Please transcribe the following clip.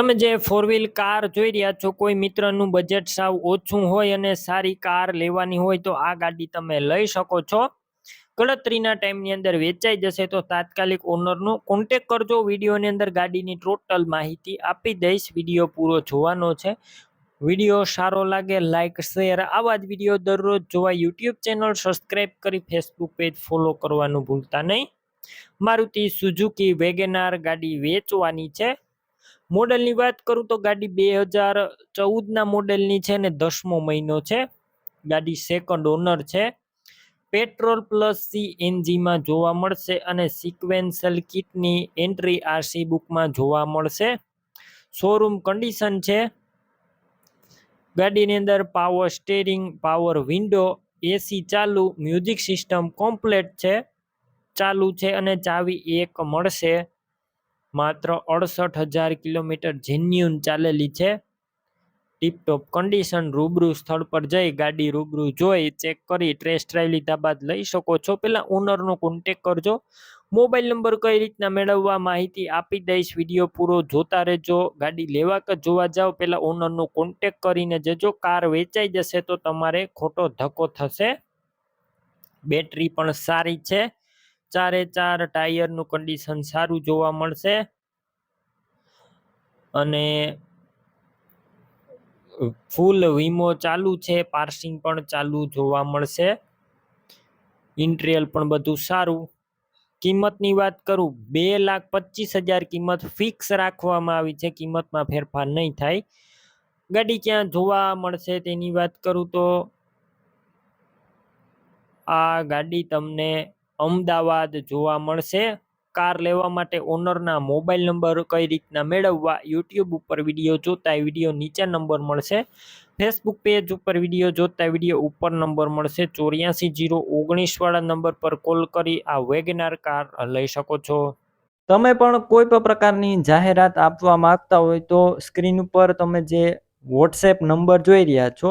તમે જે four wheel car જોઈ રહ્યા છો, કોઈ મિત્રનું બજેટ સાવ ઓછું હોય અને સારી કાર લેવાની હોય તો આ ગાડી તમે લઈ શકો છો. ગણતરીના ટાઈમની અંદર વેચાઈ જશે તો તાત્કાલિક ઓનરનો કોન્ટેક કરજો. વિડીયોની અંદર ગાડીની ટોટલ માહિતી આપી દઈશ. વીડિયો પૂરો જોવાનો છે. વીડિયો સારો લાગે લાઇક શેર આવા જ વીડિયો દરરોજ જોવા યુટ્યુબ ચેનલ સબસ્ક્રાઈબ કરી ફેસબુક પેજ ફોલો કરવાનું ભૂલતા નહીં. મારુતિ સુઝુકી વેગેનાર ગાડી વેચવાની છે. મોડલની વાત કરું તો ગાડી બે હજાર ચૌદના મોડેલની છે ને દસમો મહિનો છે. ગાડી સેકન્ડ ઓનર છે. પેટ્રોલ પ્લસ સીએનજીમાં જોવા મળશે અને સિક્વેન્સલ કિટની એન્ટ્રી આરસી બુકમાં જોવા મળશે. શોરૂમ કન્ડિશન છે. ગાડીની અંદર power steering power window AC ચાલુ મ્યુઝિક સિસ્ટમ કોમ્પ્લેટ છે. ચાલુ છે અને ચાવી એક મળશે. માત્ર અડસઠ હજાર કિલોમીટર જેન્યુન ચાલેલી છે. ટીપટોપ કન્ડિશન રૂબરૂ સ્થળ પર જઈ ગાડી રૂબરૂ જોઈ ચેક કરી ટ્રેસ ડ્રાઈવ લીધા બાદ લઈ શકો છો. પહેલાં ઓનરનો કોન્ટેક કરજો. મોબાઈલ નંબર કઈ રીતના મેળવવા માહિતી આપી દઈશ. વીડિયો પૂરો જોતા રહેજો. ગાડી લેવા કે જોવા જાઓ પહેલાં ઓનરનો કોન્ટેક કરીને જજો. કાર વેચાઈ જશે તો તમારે ખોટો ધક્કો થશે. બેટરી પણ સારી છે. ચારે ચાર ટાયરનું કન્ડિશન સારું જોવા મળશે. અને ફૂલ વીમો ચાલુ છે પાર્સિંગ પણ ચાલુ જોવા મળશે. ઇન્ટ્રિયલ પણ બધું સારું. કિંમતની વાત કરું, બે લાખ પચીસ હજાર કિંમત ફિક્સ રાખવામાં આવી છે, કિંમતમાં ફેરફાર નહીં થાય. ગાડી ક્યાં જોવા મળશે તેની વાત કરું તો, આ ગાડી તમને અમદાવાદ જોવા મળશે. કાર લેવા માટે ઓનરના મોબાઈલ નંબર કઈ રીતના મેળવવા, યુટ્યુબ ઉપર વીડિયો જોતા વીડિયો નીચે નંબર મળશે. ફેસબુક પેજ ઉપર વીડિયો જોતા વીડિયો ઉપર નંબર મળશે. ચોર્યાસી જીરો ઓગણીસવાળા નંબર પર કોલ કરી આ વેગનાર કાર લઈ શકો છો. તમે પણ કોઈ પણ પ્રકારની જાહેરાત આપવા માંગતા હોય તો સ્ક્રીન ઉપર તમે જે વોટ્સએપ નંબર જોઈ રહ્યા છો